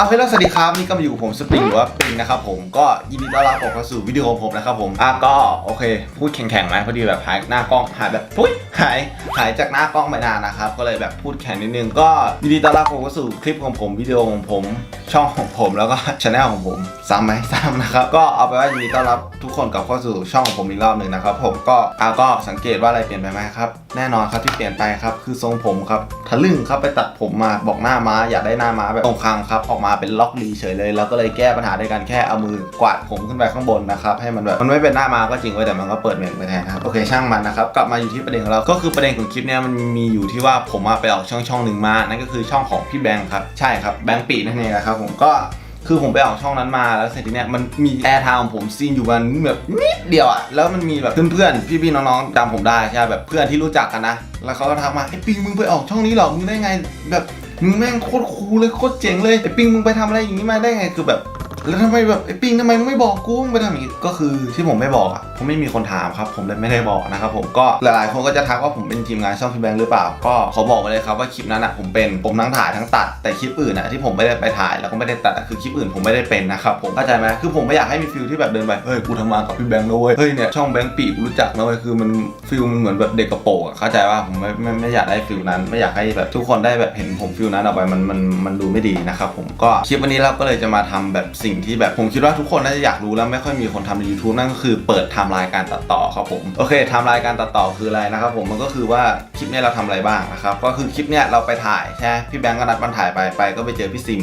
เอาเฮ้ยแล้วสวัสดีครับนี่ก็มาอยู่กับผมสปริงหรือว่าปิงนะครับผมก็ยินดีต้อนรับผมเข้าสู่วิดีโอของผมนะครับผมอะก็โอเค พูดแข็งๆไหมพอดีแบบหายหน้ากล้องหายแบบปุ๊ยหายหายจากหน้ากล้องไปนานนะครับ ก็เลยแบบพูดแข็งนิดนึงก็ยินดีต้อนรับผมเข้าสู่คลิปของผมวิดีโอของผม ช่องของผมแล้วก็ช anel ของผมซ้ำไหมซ้ำนะครับก็เอาไปว่ายินดีต้อนรับทุกคนกลับเข้าสู่ช่องของผมอีกรอบหนึ่งนะครับผมก็อะก็สังเกตว่าอะไรเปลี่ยนไปไหมครับแน่นอนครับที่เปลี่ยนไปครับคือทรงผมครับทะลึ่งครับไปตัดผมมาบอกหน้าม้าอยากได้หน้าม้าแบบตรงคางครับออกมาาเป็นล็อกลีเฉยเลยแล้วก็เลยแก้ปัญหาด้วยการแค่เอามือกวาดผมขึ้นไปข้างบนนะครับให้มันแบบมันไม่เป็นหน้าม้าก็จริงไว้แต่มันก็เปิดเหม่งไปแทนครับโอเคช่างมันนะครับกลับมาอยู่ที่ประเด็นของเราก็คือประเด็นของคลิปเนี้ยมันมีอยู่ที่ว่าผมมาไปออกช่องช่องหนึ่งมานั่นก็คือช่องของพี่แบงค์ครับใช่ครับแบงค์ปีนั่นเองนะครับผมก็คือผมไปออกช่องนั้นมาแล้วเสร็จทีเนี้ยมันมีแอร์ทม์ของผมซีนอยู่มันแบบนิดเดียวอะแล้วมันมีแบบเพื่อนๆพี่ๆน้องๆจำผมได้ใช่แบบเพื่อนที่รู้จักกันนะ แล้วเขาก็ทักมาไอ้ปิงมึงไปออกช่องนี้หรอมึงได้ไงแบบ มึงแม่งโคตรคูลเลยโคตรเจ๋งเลยไอ้ปิงมึงไปทำอะไรอย่างนี้มาได้ไงคือแบบ แล้วทำไมแบบไอ้ปิงทำไมไม่บอกกูมึงไปทำอย่างนี้ก็คือที่ผมไม่บอกอะผมไม่มีคนถามครับ ผมเลยไม่ได้บอกนะครับผมก็หลายๆ คนก็จะทักว่าผมเป็นทีมงานช่องพี่แบงค์หรือเปล่า ก็ขอบอกไปเลยครับว่าคลิปนั้นอะผมเป็นผมทั้งถ่ายทั้งตัดแต่คลิปอื่นอะที่ผมไม่ได้ไปถ่ายแล้วก็ไม่ได้ตัดคือคลิปอื่นผมไม่ได้เป็นนะครับผมเข้าใจไหมคือผมไม่อยากให้มีฟิลที่แบบเดินไปเฮ้ยกูทำงานกับพี่แบงค์นะเว้ยเฮ้ยเนี่ยช่องแบงค์ปีกูรู้จักนะเว้ยคือมันฟิลมันเหมือนแบบเด็กกระโปงอะเข้าใจว่าผมไม่ไม่ไม่อยากได้ฟิลนั้น ไม่อยากให้แบบทุกคนได้แบบเห็นผมฟิลนั้นออกไปมันมันมันดูไม่ดีนะครับผมก็คลิปวันนี้เราก็เลยจะมาทำแบบสิงที่แบบผมคิดว่าทุกคนน่าจะอยากรู้แล้วไม่ค่อยมีคนทำใน YouTube นั่นก็คือเปิดไทม์ไลน์การตัดต่อครับผมโอเคไทม์ไลน์การตัดต่อคืออะไรนะครับผมมันก็คือว่าคลิปเนี้ยเราทำอะไรบ้างนะครับก็คือคลิปเนี้ยเราไปถ่ายใช่ไหมพี่แบงก์ก็นัดมันถ่ายไปไปก็ไปเจอพี่ซิม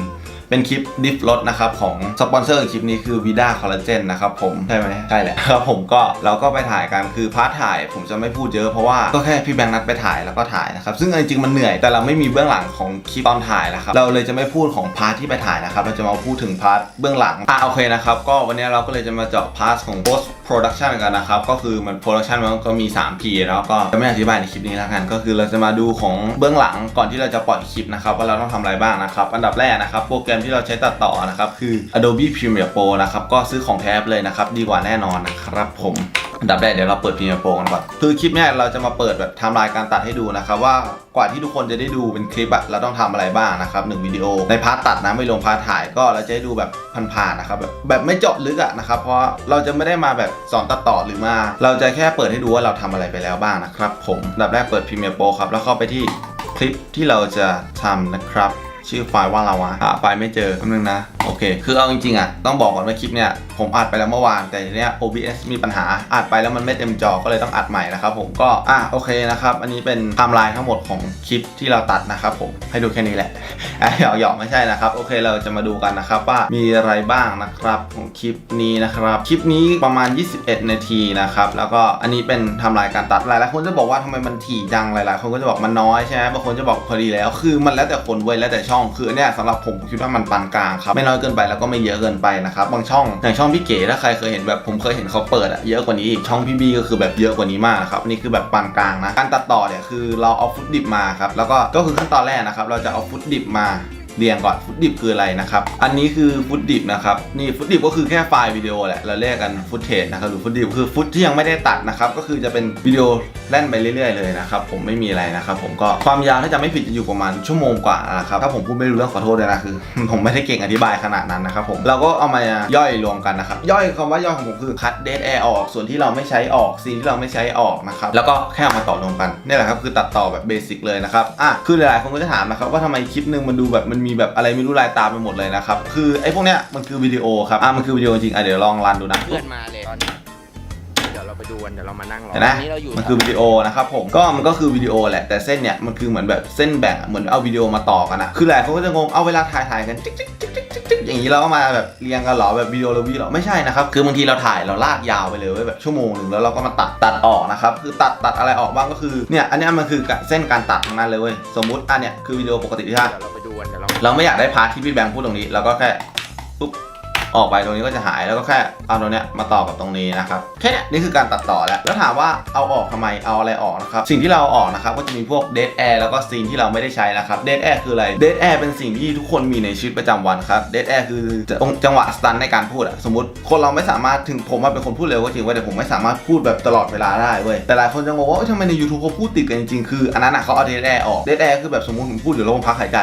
เป็นคลิปดิฟรถนะครับของสปอนเซอร์ของคลิปนี้คือ Vida Collagen นะครับผม ใช่ไหมใช่แหละครับผมก็เราก็ไปถ่ายกันคือพาร์ทถ่ายผมจะไม่พูดเยอะเพราะว่าก็แค่พี่แบงค์นัดไปถ่ายแล้วก็ถ่ายนะครับซึ่งจริงๆมันเหนื่อยแต่เราไม่มีเบื้องหลังของคลิปตอนถ่ายนะครับเราเลยจะไม่พูดของพาร์ทที่ไปถ่ายนะครับเราจะมาพูดถึงพาร์ทเบื้องหลังอะโอเคนะครับก็วันนี้เราก็เลยจะมาเจาะพาร์ทของ post production กันนะครับก็คือมัน production มันก็มี 3P แล้วก็จะไม่อธิบายในคลิปนี้แล้วกัน ก็คือเราจะมาดูของเบื้องหลังก่อนที่เราจะปล่อยคลิปนะครับว่าเราต้องทำอะไรบ้างนะครับอันดับแรกนะครับโปรแกรมที่เราใช้ตัดต่อนะครับ คือ Adobe Premiere Pro นะครับ ก็ซื้อของแท้เลยนะครับ ดีกว่าแน่นอนนะครับผมอันดับแรกเดี๋ยวเราเปิด Premiere Pro กันก่อนคือคลิปเนี้ยเราจะมาเปิดแบบไทำลายการตัดให้ดูนะครับว่ากว่าที่ทุกคนจะได้ดูเป็นคลิปอะเราต้องทำอะไรบ้างนะครับหนึ่งวิดีโอในพาร์ทตัดนะไม่รวมพาร์ทถ่ายก็เราจะได้ดูแบบผ่านๆนะครับแบบแบบไม่เจาะลึกอะนะครับเพราะเราจะไม่ได้มาแบบสอนตัดต่อหรือมา เราจะแค่เปิดให้ดูว่าเราทำอะไรไปแล้วบ้างนะครับผมอันดับแรกเปิด Premiere Pro ครับแล้วเข้าไปที่คลิปที่เราจะทำนะครับ ชื่อไฟล์ว่าเราอะหาไฟล์ไม่เจอคำนึงนะ เค คือเอาจริงๆอะต้องบอกก่อนว่าคลิปเนี่ยผมอัดไปแล้วเมื่อวานแต่เนี้ย OBS มีปัญหาอัดไปแล้วมันไม่เต็มจอก็เลยต้องอัดใหม่นะครับผมก็อะโอเคนะครับอันนี้เป็นไทม์ไลน์ทั้งหมดของคลิปที่เราตัดนะครับผมให้ดูแค่นี้แหละอะหยอกหยอกไม่ใช่นะครับโอเคเราจะมาดูกันนะครับว่ามีอะไรบ้างนะครับของคลิปนี้นะครับคลิปนี้ประมาณ 21 นาทีนะครับแล้วก็อันนี้เป็นทำลายการตัดหลายๆคนจะบอกว่าทำไมมันถี่จังหลายๆคนก็จะบอกมันน้อยใช่ไหมบางคนจะบอกพอดีแล้ว คือมันแล้วแต่คนเว้ยแล้วแต่ช่องคือเนี้ยสำหรับผมผมคิดว่ามันปานกลางครับไม่น้อยเกินไปแล้วก็ไม่เยอะเกินไปนะครับบางช่องอย่างช่องพี่เก๋ถ้าใครเคยเห็นแบบผมเคยเห็นเขาเปิดอะเยอะกว่านี้อีกช่องพี่บีก็คือแบบเยอะกว่านี้มากครับนนี่คือแบบปานกลางนะการตัดต่อเนี่ยคือเราเอาฟุตดิบมาครับแล้วก็ก็คือขั้นตอนแรกนะครับเราจะเอาฟุตดิบมา เรียงก่อนฟุตดิบคืออะไรนะครับ อันนี้คือฟุตดิบนะครับ นี่ฟุตดิบก็คือแค่ไฟล์วิดีโอแหละ เราเรียกกันฟุตเทจนะครับ หรือฟุตดิบคือฟุตที่ยังไม่ได้ตัดนะครับ ก็คือจะเป็นวิดีโอแล่นไปเรื่อยๆเลยนะครับ ผมไม่มีอะไรนะครับ ผมก็ความยาวถ้าจะไม่ผิดจะอยู่ประมาณชั่วโมงกว่านะครับ ถ้าผมพูดไม่รู้เรื่องขอโทษเลยนะคือ ผมไม่ได้เก่งอธิบายขนาดนั้นนะครับผม เราก็เอามาย่อยรวมกันนะครับ ย่อยคำว่าย่อยของผมคือคัดเดทแอร์ออก ส่วนที่เราไม่ใช้ออกซีนที่เราไม่ใช้ออกนะครับ แล้วก็แค่เอามาต่อรวมกันนี่แหละครับคือตัดต่อแบบเบสิกเลยนะครับอะคือหลายๆคนก็จะถามนะครับว่าทำไมคลิปนึงมันดูแบบมันมีแบบอะไรไม่รู้ลายตามไปหมดเลยนะครับคือไอ้พวกเนี้ยมันคือวิดีโอครับอะมันคือวิดีโอจริงอะเดี๋ยวลองรันดูนะ เพื่อนมาเลยตอนนี้เดี๋ยวเราไปดูกันเดี๋ยวเรามานั่งรอเห็นไหมตอนนี้เราอยู่มันคือวิดีโอนะครับผมก็มันก็คือวิดีโอแหละแต่เส้นเนี่ยมันคือเหมือนแบบเส้นแบ่งอะเหมือนเอาวิดีโอมาต่อกันอะคือหลายคนก็จะงงเอาเวลาถ่ายถ่ายกันจิ๊กจิ๊กจิ๊กจิ๊กจิ๊กจิ๊กอย่างนี้เราก็มาแบบเรียงกันเหรอแบบวิดีโอเราวิเหรอไม่ใช่นะครับคือบางทีเราถ่ายเราลากยาวไปเลยเว้ยแบบชั่วโมงหนึ่งแล้วเราก็มาตัดตัดออกนะครับคือตัดตัดอะไรออกบ้างก็คือเนี่ยอันเนี้ยมันคือเส้นการตัดทั้งนั้นเลยเว้ยสมมุติอันเนี้ยคือวิดีโอปกติใช่ไหมเดี๋ยวเราไปดูกัน เราไม่อยากได้พาร์ทที่พี่แบงค์พูดตรงนี้เราก็แค่ปุ๊บออกไปตรงนี้ก็จะหายแล้วก็แค่เอาตรงเนี้ยมาต่อกับตรงนี้นะครับแค่นี้นี่คือการตัดต่อแล้วแล้วถามว่าเอาออกทำไมเอาอะไรออกนะครับสิ่งที่เราเอาออกนะครับก็จะมีพวกเด a แอร์แล้วก็ซีนที่เราไม่ได้ใช้นะครับเด a แอร์คืออะไรเด a แอร์เป็นสิ่งที่ทุกคนมีในชีวิตประจำวันครับเด a แอร์คือจังหวะสตันในการพูดอะสมมติคนเราไม่สามารถถึงผมว่าเป็นคนพูดเร็วก็จริงเว้ยแต่ผมไม่สามารถพูดแบบตลอดเวลาได้เว้ยแต่หลายคนจะงงว่าทำไมใน YouTube เขาพูดติดกันจริงๆคืออันนั้นอะเขาเอาเด a แอร์ออกเด a แอร์คือแบบสมมติผมพูดอยู่แล้วผมพักหายใจ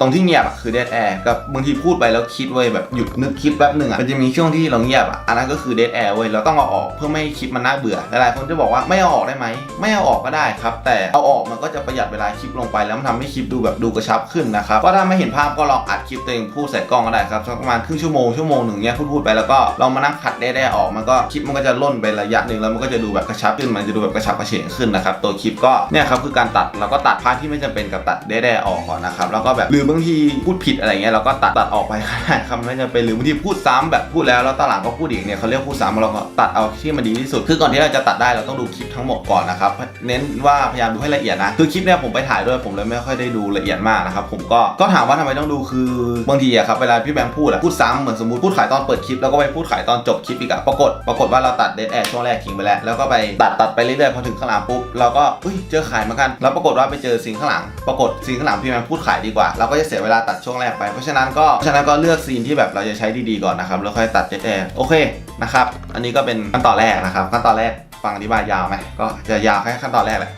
ตรงที่เงียบอะคือ dead air กับบางทีพูดไปแล้วคิดเว้ยแบบหยุดนึกคิดแป๊บหนึ่งอะมันจะมีช่วงที่เราเงียบอะอันนั้นก็คือ dead air เว้ยเราต้องเอาออกเพื่อไม่ให้คลิปมันน่าเบื่อหลายๆคนจะบอกว่าไม่เอาออกได้ไหมไม่เอาออกก็ได้ครับ แต่เอาออกมันก็จะประหยัดเวลาคลิปลงไป แล้วมันทำให้คลิปดูแบบดูกระชับขึ้นนะครับก็ถ้าไม่เห็นภาพก็ลองอัดคลิปตัวเองพูดใส่กล้องก็ได้ครับสักประมาณครึ่งชั่วโมงชั่วโมงหนึ่งเนี้ยพูดพูดไปแล้วก็ลองมานั่งขัด dead air ออกมันก็คลิปมันก็จะล่นไประยะหนึ่งแล้วมันก็จะดูแบบกระชับขึ้นมันจะดูแบบกระชับกระเฉงขึ้นนะครับตัวคลิปก็เนี่ยครับคือการตัดเราก็ตัดพาร์ทที่ไม่จำเป็นกับตัด dead air ออกก่อนนะครับแล้วก็แบบหรือบางทีพูดผิดอะไรเงี้ยเราก็ตัดตัดออกไปก็ได้ครับไม่จำเป็นหรือบางทีพูดซ้ำแบบพูดแล้วแล้วตอนหลังก็พูดอีกเนี่ยเขาเรียกพูดซ้ำเราก็ตัดเอาที่มันดีที่สุด คือก่อนที่เราจะตัดได้เราต้องดูคลิปทั้งหมดก่อนนะครับเน้นว่าพยายามดูให้ละเอียดนะคือคลิปเนี่ยผมไปถ่ายด้วยผมเลยไม่ค่อยได้ดูละเอียดมากนะครับผมก็ก็ถามว่าทำไมต้องดูคือบางทีอะครับเวลาพี่แบงค์พูดอะพูดซ้ำเหมือนสมมติพูดขายตอนเปิดคลิปแล้วก็ไปพูดขายตอนจบคลิปอีกอะปรากฏปรากฏว่าเราตัดเดทแอร์ช่วงแรกทิ้งไปแล้วแล้วก็ไปตัดตัดไปเรื่อยๆพอถึงข้างหลังปุ๊บเราก็อุ้ยเจอขายเหมือนกัน แล้วปรากฏว่าไปเจอซีนข้างหลัง ปรากฏซีนข้างหลังพี่แบงค์พูดขายดีกว่าเราก็จะเสียเวลาตัดช่วงแรกไป เพราะฉะนั้นก็เพราะฉะนั้นก็เลือกซีนที่แบบเราจะใช้ดีๆก่อนนะครับแล้วค่อยตัดเดทแอร์โอเคนะครับ อันนี้ก็เป็นขั้นตอนแรกนะครับขั้นตอนแรกฟังอธิบายยาวไหมก็จะยาวแค่ขั้นตอนแรกแหละ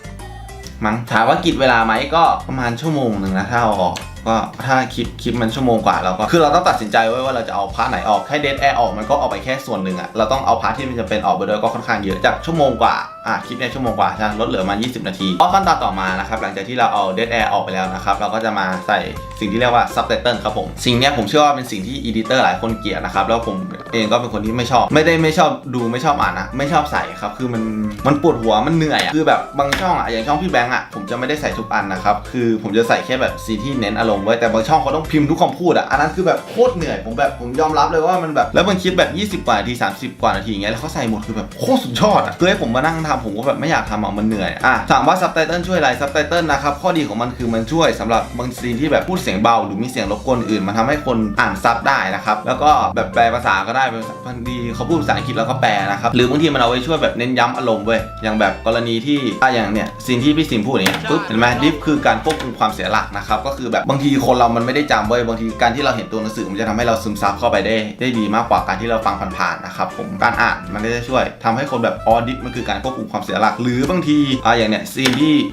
มั้งถามว่ากิดเวลาไหมก็ประมาณชั่วโมงหนึ่งนะถ้าเอาออกก็ถ้าคลิปคลิปมันชั่วโมงกว่าเราก็คือเราต้องตัดสินใจไว้ว่าเราจะเอาพาร์ทไหนออกแค่เดทแอร์ออกมันก็ออกไปแค่ส่วนหนึ่งอะเราต้องเอาพาร์ทที่มันจะเป็นออกไปด้วยก็ค่อนข้างเยอะจากชั่วโมงกว่า อะคลิปเนี่ยชั่วโมงกว่าใช่ลดเหลือมา 20 นาทีก็ขั้นตอนต่อมานะครับหลังจากที่เราเอาเดทแอร์ออกไปแล้วนะครับเราก็จะมาใส่สิ่งที่เรียกว่าซับไตเติลครับผม สิ่งนี้ผมเชื่อว่าเป็นสิ่งที่อีดิเตอร์หลายคนเกลียดนะครับแล้วผมเองก็เป็นคนที่ไม่ชอบ ไม่ได้ไม่ชอบดูไม่ชอบอ่านนะไม่ชอบใส่ครับคือมันมันปวดหัวมันเหนื่อยอะคือแบบบางช่องอะอย่างช่องพี่แบงค์อะผมจะไม่ได้ใส่ทุกอันนะครับคือผมจะใส่แค่แบบซีที่เน้นอารมณ์ไว้แต่บางช่องเขาต้องพิมพ์ทุกคำพูดอะอันนั้นคือแบบโคตรเหนื่อยผมแบบผมยอมรับเลยว่ามันแบบแล้วบางคลิปแบบ 20 กว่านาที 30 กว่านาทีอย่างเงี้ยแล้วเขาใส่หมดคือแบบโคตรสุดยอดอะคือให้ผมมานั่งทำผมก็แบบไม่อยากทำอะมันเหนื่อยอะถามว่าซับไตเติลช่วยอะไรซับไตเติลนะครับข้อดีของมันคือมันช่วยสำหรับบางซีนที่แบบพูดเสียงเบาหรือมีเสียงรบกวนอื่นมันทำให้คนอ่านซับได้นะครับแล้วก็แบบแปลภาษาก็ได้บางทีเขาพูดภาษาอังกฤษแล้วก็แปลนะครับหรือบางทีมันเอาไว้ช่วยแบบเน้นย้ำอารมณ์เว้ยอย่างแบบกรณีที่อะอย่างเนี่ยซีนที่พี่ซิมพูดอย่างเงี้ยปุ๊บเห็นไหมดิฟคือการควบคุมความเสียหลักนะครับก็คือแบบบางทีคนเรามันไม่ได้จำเว้ยบางทีการที่เราเห็นตัวหนังสือมันจะทำให้เราซึมซับเข้าไปได้ได้ดีมากกว่าการที่เราฟังผ่านๆนะครับผมการอ่านมันก็จะช่วยทำให้คนแบบออดิฟมันคือการควบคุมความเสียหลัก หรือบางทีอ่าอย่างเนี้ยซีรีส์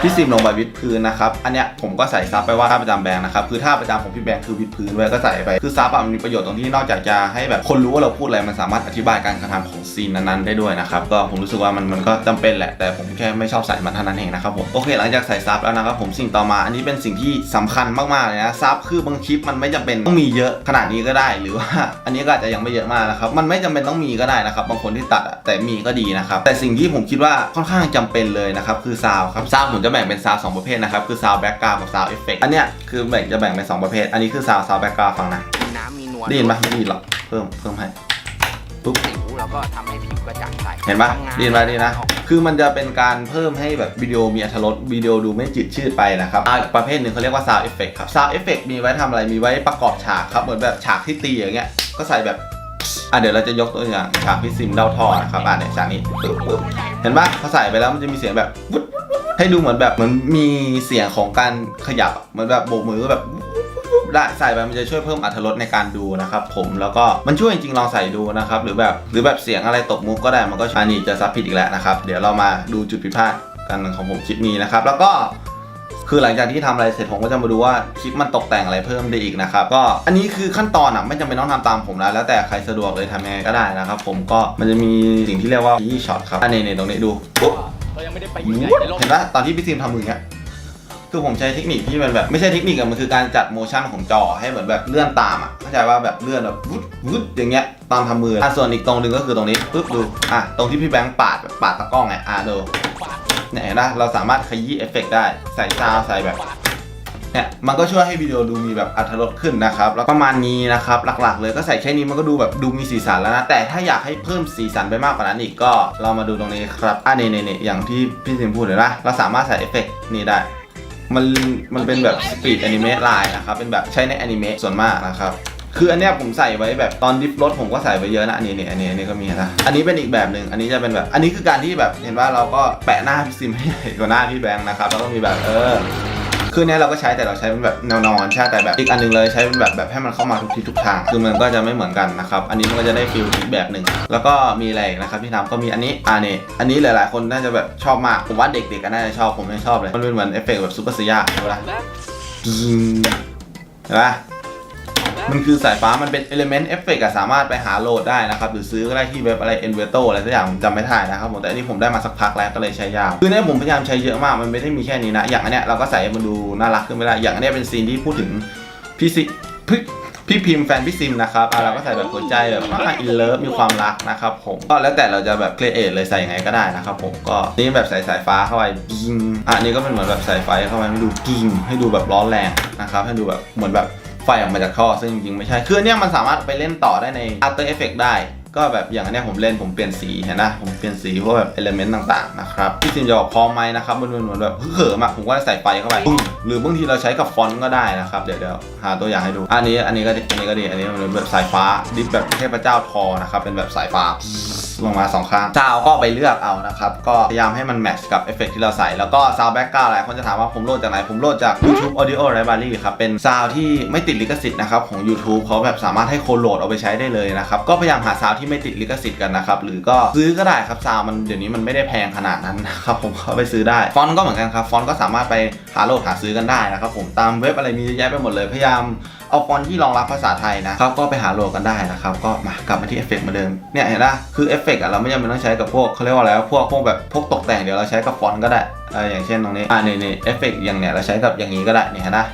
พี่ซิมลงไปวิดพื้นนะครับ อันเนี้ยผมก็ใส่ซับไปว่าท่าประจำแบงค์นะครับ คือท่าประจำของพี่แบงค์คือวิดพื้นไว้ก็ใส่ไป คือซับอะมันมีประโยชน์ตรงที่นอกจากจะให้แบบคนรู้ว่าเราพูดอะไร มันสามารถอธิบายการกระทำของซีนนั้นๆได้ด้วยนะครับ ก็ผมรู้สึกว่ามันมันก็จำเป็นแหละ แต่ผมแค่ไม่ชอบใส่มันเท่านั้นเองนะครับผม โอเค หลังจากใส่ซับแล้วนะครับผมสิ่งต่อมา อันนี้เป็นสิ่งที่สำคัญมากๆเลยนะ ซับคือบางคลิปมันไม่จำเป็นต้องมีเยอะขนาดนี้ก็ได้ หรือว่า อันนี้ก็อาจจะยังไม่เยอะมากนะครับ มันไม่จำเป็นต้องมีก็ได้นะครับ บางคนที่ตัดอะแต่มีก็ดีนะครับ แต่สิ่งที่ผมคิดว่าค่อนข้างจำเป็นเลยนะครับคือซาวครับซาวผมจะแบ่งเป็นซาวสองประเภทนะครับ คือซาวแบ็กกราวกับซาวเอฟเฟกต์อันเนี้ยคือแบ่งจะแบ่งเป็นสองประเภท อันนี้คือซาวซาวแบ็กกราวฟังนะมีน้ำมีนวลได้ยินปะไม่ได้ยินหรอกเพิ่มเพิ่มให้ปุ๊บสิวแล้วก็ทำให้ผิวกระจ่างใสเห็นปะทำงาดีนปะดีนะ คือมันจะเป็นการเพิ่มให้แบบวิดีโอมีอรรถรสวิดีโอดูไม่จืดชืดไปนะครับอ่าอีกประเภทหนึ่งเขาเรียกว่า sound effect ครับ sound effect มีไว้ทำอะไรมีไว้ประกอบฉากครับเหมือนแบบฉากที่ตีอย่างเงี้ยก็ใส่แบบ อะเดี๋ยวเราจะยกตัวอย่างฉากพี่ซิมเดาท่อนะครับอะเนี่ยฉากนี้ปึ๊บปึ๊บเห็นปะพอใส่ไปแล้วมันจะมีเสียงแบบวุดให้ดูเหมือนแบบเหมือนมีเสียงของการขยับเหมือนแบบโบกมือแบบได้ใส่ไปมันจะช่วยเพิ่มอรรถรสในการดูนะครับผมแล้วก็มันช่วยจริงๆลองใส่ดูนะครับหรือแบบหรือแบบเสียงอะไรตกมุกก็ได้มันก็อันนี้จะซับผิดอีกแล้วนะครับ เดี๋ยวเรามาดูจุดผิดพลาดกันของผมคลิปนี้นะครับ แล้วก็ คือหลังจากที่ทำอะไรเสร็จผมก็จะมาดูว่าคลิปมันตกแต่งอะไรเพิ่มได้อีกนะครับก็อันนี้คือขั้นตอนอะไม่จำเป็นต้องทำตามผมนะแล้วแต่ใครสะดวกเลยทำยังไงก็ได้นะครับผมก็มันจะมีสิ่งที่เรียกว่ายี่ช็อตครับอันนี้เนี่ยตรงนี้ดูปุ๊บเรายังไม่ได้ไปอยู่ไหนในโลกเห็นปะตอนที่พี่ซิมทำมืออย่างเงี้ยคือผมใช้เทคนิคที่มันแบบไม่ใช่เทคนิคอะมันคือการจัดโมชั่นของจอให้เหมือนแบบเลื่อนตามอะเข้าใจว่าแบบเลื่อนแบบวุดวุดอย่างเงี้ยตอนทำมืออะส่วนอีกตรงหนึ่งก็คือตรงนี้ปึ๊บดูอะตรงที่พี่แบงค์ปาดแบบปาดตะกล้องไงอะดู เนี่ยเห็นปะเราสามารถขยี้เอฟเฟกต์ได้ใส่ซาวใส่แบบเนี่ยมันก็ช่วยให้วิดีโอดูมีแบบอรรถรสขึ้นนะครับ แล้วประมาณนี้นะครับ หลักๆ เลยก็ใส่แค่นี้มันก็ดูแบบดูมีสีสันแล้วนะ แต่ถ้าอยากให้เพิ่มสีสันไปมากกว่านั้นอีกก็เรามาดูตรงนี้ครับอะนี่นี่นี่อย่างที่พี่ซิมพูดเลยนะเราสามารถใส่เอฟเฟกต์นี่ได้ มันมันเป็นแบบสปีดแอนิเมตไลน์นะครับเป็นแบบใช้ในแอนิเมตส่วนมากนะครับ คืออันเนี้ยผมใส่ไว้แบบตอนดิฟรถผมก็ใส่ไว้เยอะนะอันนี้นี่อันนี้อันนี้ก็มีนะอันนี้เป็นอีกแบบหนึ่งอันนี้จะเป็นแบบ อันนี้คือการที่แบบเห็นว่าเราก็แปะหน้าพี่ซิมให้ใหญ่กว่าหน้าพี่แบงค์นะครับแล้วก็มีแบบเออคือเนี้ยเราก็ใช้แต่เราใช้เป็นแบบแนวนอนใช่แต่แบบอีกอันหนึงเลยใช้เป็นแบบแบบให้มันเข้ามาทุกทิศทุกทาง คือมันก็จะไม่เหมือนกันนะครับอันนี้มันก็จะได้ฟิลอีกแบบหนึ่งแล้วก็มีอะไรนะครับที่ทำก็มีอันนี้อันนี้อันนี้หลายๆ คนน่าจะแบบชอบมากผมว่าเด็กๆก็น่าจะชอบผมไม่ชอบเลยมันเป็นเหมือนเอฟเฟกต์แบบซูเปอร์ซียาใช่ปะล่ะเห็นปะ มันคือสายฟ้ามันเป็น element effect อะสามารถไปหาโหลดได้นะครับ หรือซื้อก็ได้ที่เว็บอะไร Envato อะไรสักอย่างผมจำไม่ได้นะครับผมแต่อันนี้ผมได้มาสักพักแล้วก็เลยใช้ยาวคือเนี่ยผมพยายามใช้เยอะมากมันไม่ได้มีแค่นี้นะ อย่างอันเนี้ยเราก็ใส่มันดูน่ารักขึ้นไม่ได้อย่างอันเนี้ยเป็นซีนที่พูดถึงพี่ซิพี่พี่พิมพ์แฟนพี่ซิมนะครับอะเราก็ใส่แบบหัวใจแบบว่าอินเลิฟมีความรักนะครับผมก็แล้วแต่เราจะแบบเครีเอทเลยใส่ยังไงก็ได้นะครับผมก็นี่แบบใส่สายฟ้าเข้าไปยิงอะอันนี้ก็เป็นเหมือนแบบใส่ไฟเข้าไปให้ดูกิงให้ดูแบบร้อนแรงนะครับให้ดูแบบเหมือนแบบ ไฟออกมาจากท่อซึ่งจริงๆไม่ใช่ คืออนเนี้ยมันสามารถไปเล่นต่อได้ใน After Effects ได้ ก็แบบอย่างอันเนี้ยผมเล่นผมเปลี่ยนสีเห็นนะ ผมเปลี่ยนสีพวกแบบเอลเมนต์ต่างๆนะครับพี่ซินจะบอกพร้อมไหมนะครับมันเหมือนแบบเขิมๆอะผมก็ใส่ไฟเข้าไปปึ้งหรือบางทีเราใช้กับฟอนต์ก็ได้นะครับเดี๋ยวเดี๋ยวหาตัวอย่างให้ดู อันนี้อันนี้ก็ดีอันนี้ก็ดีอันนี้มันเป็นแบบสายฟ้าดิฟแบบเทพเจ้าทอนะครับเป็นแบบสายฟ้า ลงมาสองข้างซาวก็ไปเลือกเอานะครับ ก็พยายามให้มันแมทช์กับเอฟเฟกต์ที่เราใส่ แล้วก็ซาวแบ็กกราวหลายคนจะถามว่าผมโหลดจากไหน ผมโหลดจาก YouTube Audio Library ครับ เป็นซาวที่ไม่ติดลิขสิทธิ์นะครับของ YouTube เขาแบบสามารถให้คนโหลดเอาไปใช้ได้เลยนะครับ ก็พยายามหาซาวที่ไม่ติดลิขสิทธิ์กันนะครับ หรือก็ซื้อก็ได้ครับซาวมันเดี๋ยวนี้มันไม่ได้แพงขนาดนั้นนะครับผมเขาไปซื้อได้ ฟอนต์ก็เหมือนกันครับ ฟอนต์ก็สามารถไปหาโหลดหาซื้อกันได้นะครับผมตามเว็บอะไรมีเยอะแยะไปหมดเลยพยายาม เอาฟอนต์ที่รองรับภาษาไทยนะครับก็ไปหาโหลดกันได้นะครับก็มากลับมาที่เอฟเฟกต์เหมาเดิมเนี่ยเห็นปะคือเอฟเฟกต์อะเราไม่จำเป็นต้องใช้กับพวกเขาเรียกว่าอะไรวะพวกพวกแบบพวกตกแต่งเดี๋ยวเราใช้กับฟอนต์ก็ได้เอออย่างเช่นตรงนี้อ่านี่นี่เอฟเฟกต์อย่างเนี้ยเราใช้กับอย่างนี้ก็ได้เนี่ยเห็นปะ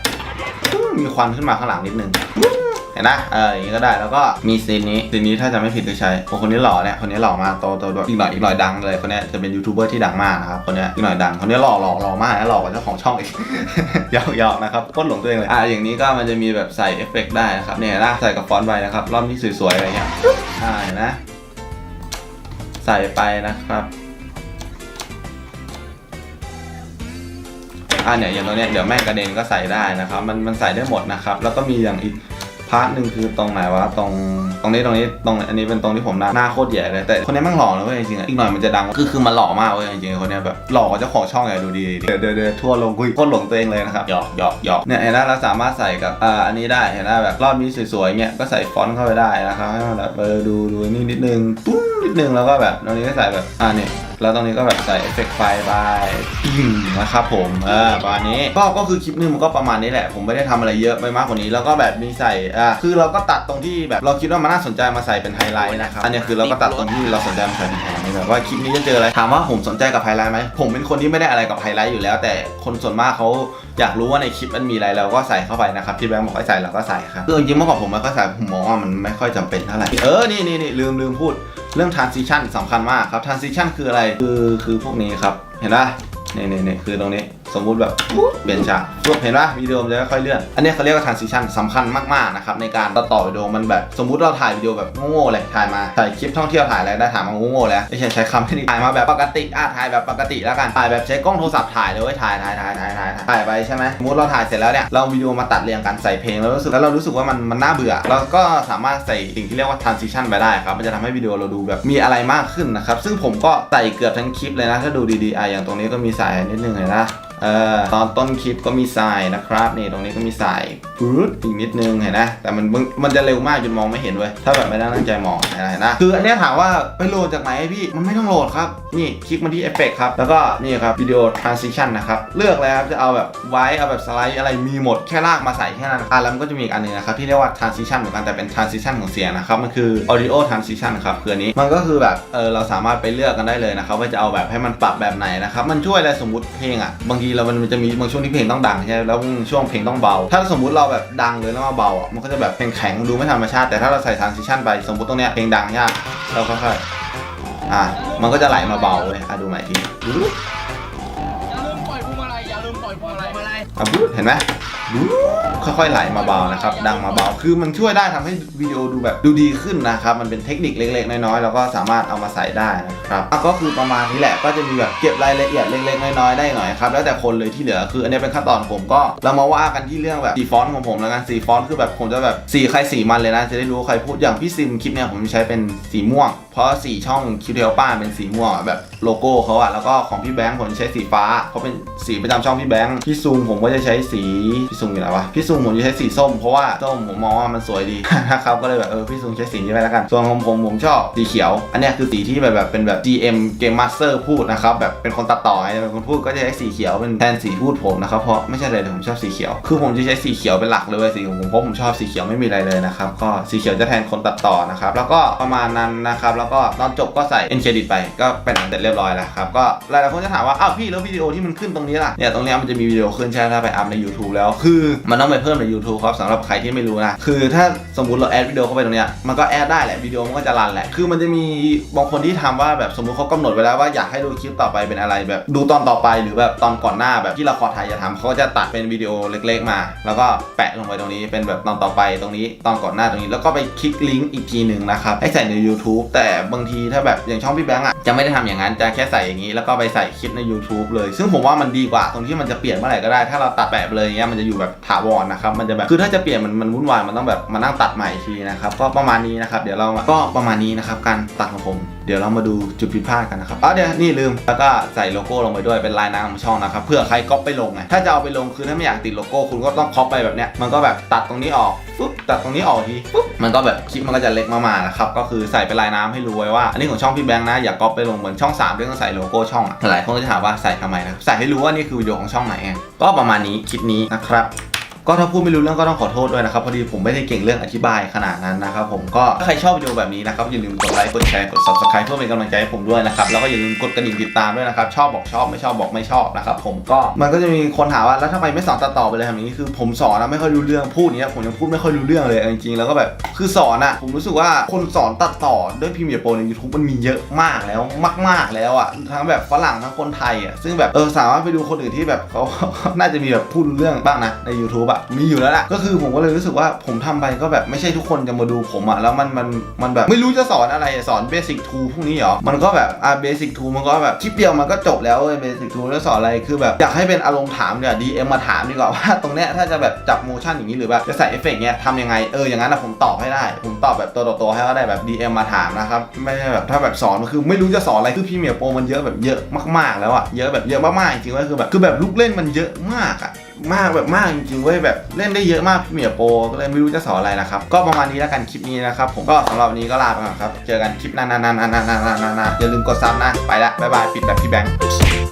มมีควันขึ้นมาข้างหลังนิดนึง ห็นนะเอออย่างนี้ก็ได้แล้วก็มีซีนนี้ซีนนี้ถ้าจะไม่ผิดคือใช้โอ้คนนี้หล่อเนี่ยคนนี้หล่อมากโตโตด้วยอีกหน่อยอีกหน่อยดังเลยคนนี้จะเป็นยูทูบเบอร์ที่ดังมากนะครับคนนี้อีกหน่อยดังคนนี้หล่อหล่อหล่อมากนะหล่อกว่าเจ้าของช่องอีกหยอกๆนะครับก้นหลงตัวเองเลยอะอย่างนี้ก็มันจะมีแบบใส่เอฟเฟกต์ได้นะครับเนี่ยนะใส่กับฟอนต์ไปนะครับรอบนี้สวยๆอะไรเงี้ยใช่นะใส่ไปนะครับอะเนี่ยอย่างตรงเนี้ยเดี๋ยวแม่งกระเด็นก็ใส่ได้นะครับ มันมันใส่ได้หมดนะครับ แล้วก็มีอย่างอีก พาร์ทหนึ่งคือตรงไหนวะตรงตรงนี้ตรงนี้ตรงอันนี้เป็นตรงที่ผมหน้าหน้าโคตรใหญ่เลยแต่คนนี้แม่งหล่อนะเว้ยจริงๆอะอีกหน่อยมันจะดังคือคือมันหล่อมากเว้ยจริงๆคนเนี้ยแบบหล่อกว่าเจ้าของช่องเลยดูดีเดี๋ยวเดี๋ยวเดี๋ยวทั่วลงกุยโคตรหลงตัวเองเลยนะครับหยอกหยอกหยอกเนี่ยเห็นไหมเราสามารถใส่กับอ่าอันนี้ได้เห็นไหมแบบรอบนี้สวยๆเงี้ยก็ใส่ฟอนต์เข้าไปได้นะครับให้มันแบบเออดูดูนี่นิดนึงปุ้งนิดนึงแล้วก็แบบตรงนี้ก็ใส่แบบอ่าเนี่ย แล้วตรงนี้ก็แบบใส่เอฟเฟกต์ไฟไปปิ้งนะครับผมเออประมาณนี้ก็ก็คือคลิปนึงมันก็ประมาณนี้แหละ ผมไม่ได้ทำอะไรเยอะไปมากกว่านี้ แล้วก็แบบมีใส่อ่าคือเราก็ตัดตรงที่แบบเราคิดว่ามันน่าสนใจมาใส่เป็นไฮไลท์นะครับอันนี้คือเราก็ตัดตรงที่เราสนใจมาใส่เป็นไฮไลท์แบบว่าคลิปนี้จะเจออะไรถามว่าผมสนใจกับไฮไลท์ไหมผมเป็นคนที่ไม่ได้อะไรกับไฮไลท์อยู่แล้ว แต่คนส่วนมากเขาอยากรู้ว่าในคลิปมันมีอะไรเราก็ใส่เข้าไปนะครับที่แบงค์บอกให้ใส่เราก็ใส่ครับคือจริงๆเมื่อก่อนผมไม่ค่อยใส่ผมมองว่ามันไม่ค่อยจำเป็นเท่าไหร่เออนี่นี่นี่ลืมลืมพูด เรื่อง transition สำคัญมากครับ transition คืออะไร คือคือพวกนี้ครับ เห็นปะนี่นี่นี่คือตรงนี้ สมมุติแบบเปลี่ยนฉากปุ๊บเห็นปะวิดีโอมันจะค่อยเลื่อน อันนี้เขาเรียกว่า transition สำคัญมากๆนะครับในการตัดต่อวิดีโอมันแบบ สมมุติเราถ่ายวิดีโอแบบโง่ๆเลยถ่ายมาถ่ายคลิปท่องเที่ยวถ่ายอะไรได้ถ่ายมาโง่ๆแล้วไม่ใช่ใช้คำที่ดีถ่ายมาแบบปกติอะถ่ายแบบปกติแล้วกันถ่ายแบบใช้กล้องโทรศัพท์ถ่ายเลยถ่ายถ่ายถ่ายถ่ายถ่ายถ่ายไปใช่ไหมสมมติเราถ่ายเสร็จแล้วเนี่ยเราวิดีโอมาตัดเรียงกันใส่เพลงแล้วรู้สึกแล้วเรารู้สึกว่ามันมันน่าเบื่อเราก็สามารถใส่สิ่งที่เรียกว่า transition ไปได้ครับมันจะทำให้วิดีโอเราดูแบบมีอะไรมากขึ้นนะครับซึ่งผมก็ใส่เกือบทั้งคลิปเลยนะถ้าดูดีๆอะอย่างตรงนี้ก็มีใส่นิดนึงเลยนะเออตอนต้นคลิปก็มีสายนะครับนี่ตรงนี้ก็มีสายปึ๊ดอีกนิดนึงเห็นนะแต่มันมันจะเร็วมากจนมองไม่เห็นเว้ยถ้าแบบไม่ได้ตั้งใจมองเห็นไหมเห็นะคืออันนี้ถามว่าไปโหลดจากไหนพี่มันไม่ต้องโหลดครับนี่คลิกมาที่เอฟเฟกครับแล้วก็นี่ครับวิดีโอ transition นะครับเลือกเลยครับจะเอาแบบไว้เอาแบบสไลด์อะไรมีหมดแค่ลากมาใส่แค่นั้นอะแล้วมันก็จะมีอีกอันหนึงนะครับที่เรียกว่า transition เหมือนกันแต่เป็น transition ของเสียงนะครับมันคือ audio transition ครับคืออันนี้มันก็คือแบบเออเราสามารถไปเลือกกันได้เลยนะครับว่าจะเอาแบบให้มันปรับแบบไหนนะครับมันช่วยอะไรสมมติเพลงอะบางทีเรามันมันจะมีบางช่วงที่เพลงต้องดังใช่ไหมแล้วช่วงเพลงต้องเบา ถ้าสมมุติเราแบบดังเลยแล้วมาเบาอะมันก็จะแบบเพลงแข็งดูไม่ธรรมชาติแต่ถ้าเราใส่ transition ไปสมมติตรงเนี้ยเพลงดังใช่ไหมเราค่อยๆอะมันก็จะไหลมาเบาเลยอะดูใหม่ทีอย่าลืมปล่อยพวงมาลัยอย่าลืมปล่อยพวงมาลัยอะปุ๊บเห็นไหมดู ค่อยๆไหลมาเบานะครับดังมาเบาคือมันช่วยได้ทำให้วิดีโอดูแบบดูดีขึ้นนะครับมันเป็นเทคนิคเล็ก ๆ น้อยๆแล้วก็สามารถเอามาใส่ได้นะครับก็คือประมาณนี้แหละก็จะมีแบบเก็บรายละเอียดเล็กๆน้อยๆได้หน่อยครับแล้วแต่คนเลยที่เหลือคืออันนี้เป็นขั้นตอนผมก็เรามาว่ากันที่เรื่องแบบสีฟอนต์ของผมแล้วกันสีฟอนต์คือแบบผมจะแบบสีใครสีมันเลยนะจะได้รู้ใครพูดอย่างพี่ซิมคลิปเนี่ยผมใช้เป็นสีม่วง ราะสีช่องคิวเทลป้าเป็นสีม่วงอะแบบโลโก้เขาอะแล้วก็ของพี่แบงค์ผมใช้สีฟ้าเขาเป็นสีประจำช่องพี่แบงค์พี่ซูมผมก็จะใช้สีพี่ซุงอยู่แล้ววะพี่ซุงผมจะใช้สีส้มเพราะว่าส้มผมมองว่ามันสวยดี นะครับก็เลยแบบเออพี่ซุงใช้สีนี้ไปแล้วกัน ส่วนของผมผมชอบสีเขียว อันเนี้ยคือสีที่แบบแบบเป็นแบบ GM Game Master พูดนะครับแบบเป็นคนตัดต่อไงเป็นคนพูดก็จะใช้สีเขียวเป็นแทนสีพูดผมนะครับเพราะไม่ใช่อะไรเลยผมชอบสีเขียว คือผมจะใช้สีเขียวเป็นหลักเลยเว้ยสีของผมเพราะผมชอบสีเขียวไม่มีอะไรเลยนะครับก็สีเขียวจะแทนคนตัดต่อนะครับแล้วก็ประมาณนั้นนะครับแล้วก็ตอนจบก็ใส่เอ็นเครดิตไปก็เป็นอันเสร็จเรียบร้อยแล้วครับก็หลายๆคนจะถามว่าอ้าวพี่แล้ววิดีโอที่มันขึ้นตรงนี้ล่ะเนี่ยตรงเนี้ยมันจะมีวิดีโอขึ้นใช่ไหมถ้าไปอัพใน YouTube แล้วคือมันต้องไปเพิ่มใน YouTube ครับสำหรับใครที่ไม่รู้นะคือถ้าสมมติเราแอดวิดีโอเข้าไปตรงเนี้ยมันก็แอดได้แหละวิดีโอมันก็จะรันแหละคือมันจะมีบางคนที่ทำว่าแบบสมมติเขากำหนดไว้แล้วว่าอยากให้ดูคลิปต่อไปเป็นอะไรแบบดูตอนต่อไปหรือแบบตอนก่อนหน้าแบบที่ละครไทยจะทำเขาก็จะตัดเป็นวิดีโอเล็ก ๆ มา แล้วก็แปะลงไปตรงนี้เป็นแบบตอนต่อไปตรงนี้ตอนก่อนหน้าตรงนี้ แล้วก็ไปคลิกลิงก์อีกทีหนึ่งนะครับให้ใส่ใน YouTube แต่บางทีถ้าแบบอย่างช่องพี่แบงค์อะจะไม่ได้ทำอย่างนั้นจะแค่ใส่อย่างนี้ แล้วก็ไปใส่คลิปใน YouTube เลย ซึ่งผมว่ามันดีกว่าตรงที่มันจะเปลี่ยนเมื่อไหร่ก็ได้ ถ้าเราตัดแปะไปเลยอย่างเงี้ยมันจะอยู่แบบถาวรนะครับมันจะแบบคือถ้าจะเปลี่ยนมันมันวุ่นวายมันต้องแบบมานั่งตัดใหม่อีกทีนะครับก็ประมาณนี้นะครับเดี๋ยวเราก็ประมาณนี้นะครับการตัดของผม เดี๋ยวเรามาดูจุดผิดพลาดกันนะครับอ๋อเดี๋ยวนี่ลืม แล้วก็ใส่โลโก้ลงไปด้วยเป็นลายน้ำของช่องนะครับ เพื่อใครก๊อปไปลงไง ถ้าจะเอาไปลงคือถ้าไม่อยากติดโลโก้คุณก็ต้องก๊อปไปแบบเนี้ย มันก็แบบตัดตรงนี้ออกปุ๊บตัดตรงนี้ออกทีปุ๊บ มันก็แบบคลิปมันก็จะเล็กมากๆนะครับ ก็คือใส่เป็นลายน้ำให้รู้ไว้ว่า อันนี้ของช่องพี่แบงค์นะ อย่าก๊อปไปลงเหมือนช่อง3ที่ต้องใส่โลโก้ช่องอะหลายคนก็จะถามว่าใส่ทำไมนะใส่ให้รู้ว่านี่คือวิดีโอของช่องไหนไงก็ประมาณนี้คลิปนี้นะครับ ก็ถ้าพูดไม่รู้เรื่องก็ต้องขอโทษด้วยนะครับพอดีผมไม่ได้เก่งเรื่องอธิบายขนาดนั้นนะครับผมก็ถ้าใครชอบวิดีโอแบบนี้นะครับอย่าลืมกดไลค์กดแชร์กด subscribe เพื่อเป็นกำลังใจให้ผมด้วยนะครับแล้วก็อย่าลืมกดกระดิ่งติดตามด้วยนะครับชอบบอกชอบไม่ชอบบอกไม่ชอบนะครับผมก็มันก็จะมีคนถามว่าแล้วทำไมไม่สอนตัดต่อไปเลยทำอย่างนี้คือผมสอนนะไม่ค่อยรู้เรื่องพูดอย่างเนี้ยผมยังพูดไม่ค่อยรู้เรื่องเลยจริงๆแล้วก็แบบคือสอนอะผมรู้สึกว่าคนสอนตัดต่อด้วยพิมพ์เยโปรใน YouTube มันมีเยอะมากแล้วมาก ๆแล้วอะทั้งแบบฝรั่งทั้งคนไทยอะซึ่งแบบเออสามารถไปดูคนอื่นที่แบบเขาน่าจะมีแบบพูดเรื่องบ้างนะใน YouTube อะมีอยู่แล้วแหละก็คือผมก็เลยรู้สึกว่าผมทำไปก็แบบไม่ใช่ทุกคนจะมาดูผมอะแล้วมันมันมันแบบไม่รู้จะสอนอะไรสอนเบสิ c ทูพวกนี้เหรอมันก็แบบอะเบสิ c ทูมันก็แบบคลิปเดียวมันก็จบแล้วเว้ยเบสิ c ทูแล้วสอนอะไรคือแบบอยากให้เป็นอารมณ์ถามเนี่ยดีเอ็มมาถามดีกว่าว่าตรงเนี้ยถ้าจะแบบจับโมชั่นอย่างนี้หรือแบบจะใส่เอฟเฟกต์เนี้ยทำยังไงเอออย่างนั้นนะผมตอบให้ได้ ผมตอบแบบตัวต่อตัวให้ก็ได้แบบ DM มาถามนะครับไม่ใช่แบบถ้าแบบสอนมันคือไม่รู้จะสอนอะไรคือพี่เหมียวโปมันเยอะแบบเยอะมากๆแล้วอะเยอะแบบเยอะมากๆจริงๆว่าคือแบบคือแบบลูกเล่นมันเยอะมากอะ มากแบบมากจริงๆเว้ยแบบเล่นได้เยอะมากพี่เหมียวโปรก็เลยไม่รู้จะสอนอะไรนะครับ ก็ประมาณนี้แล้วกันคลิปนี้นะครับผมก็สำหรับวันนี้ก็ลาไปก่อนครับ เจอกันคลิปหน้าๆๆๆๆๆๆอย่าลืมกดซับนะ ไปละบ๊ายบายปิดแบบพี่แบงค์